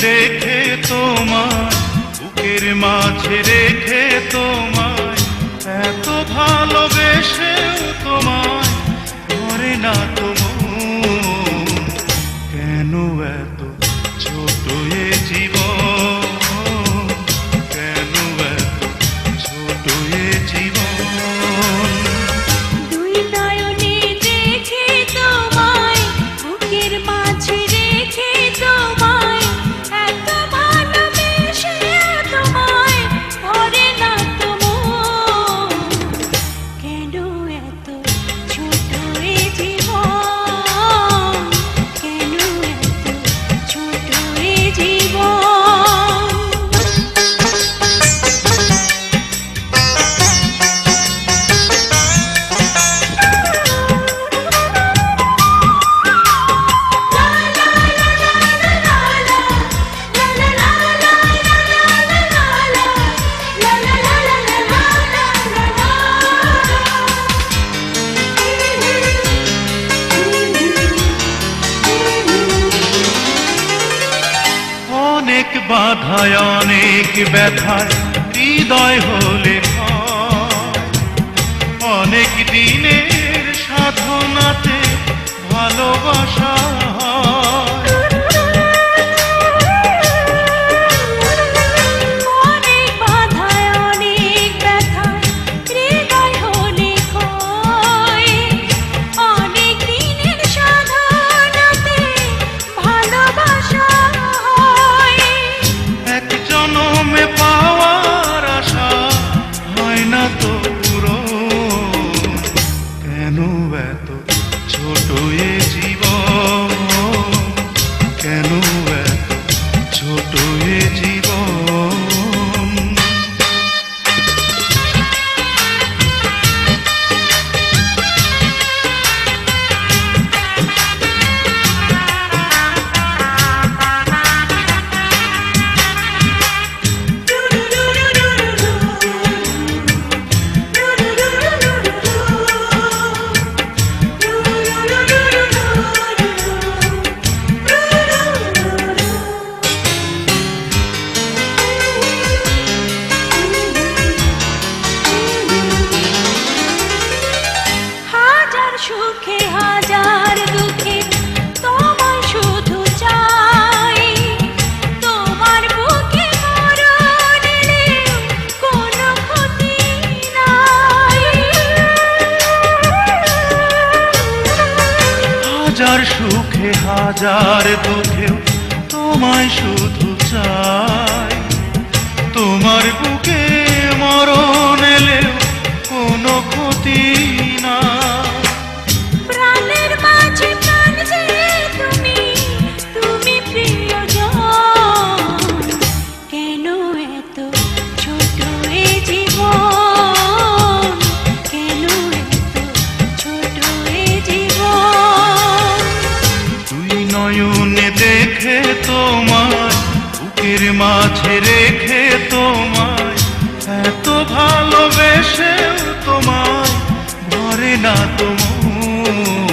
দেখে তোমায় বুকের মাঝে রেখে তোমায় এত ভালোবেসেও তোমায়। বাধায় অনেক ব্যথায় হৃদয় হলে অনেক দিনে এত পুরো কেন এত ছোট যার সুখে হাজার দুঃখেও তোমায় শুধু চাই। তোমার বুকে মাঝে রেখে তোমায় এত ভালোবেসে তোমায় ভরে না তোমার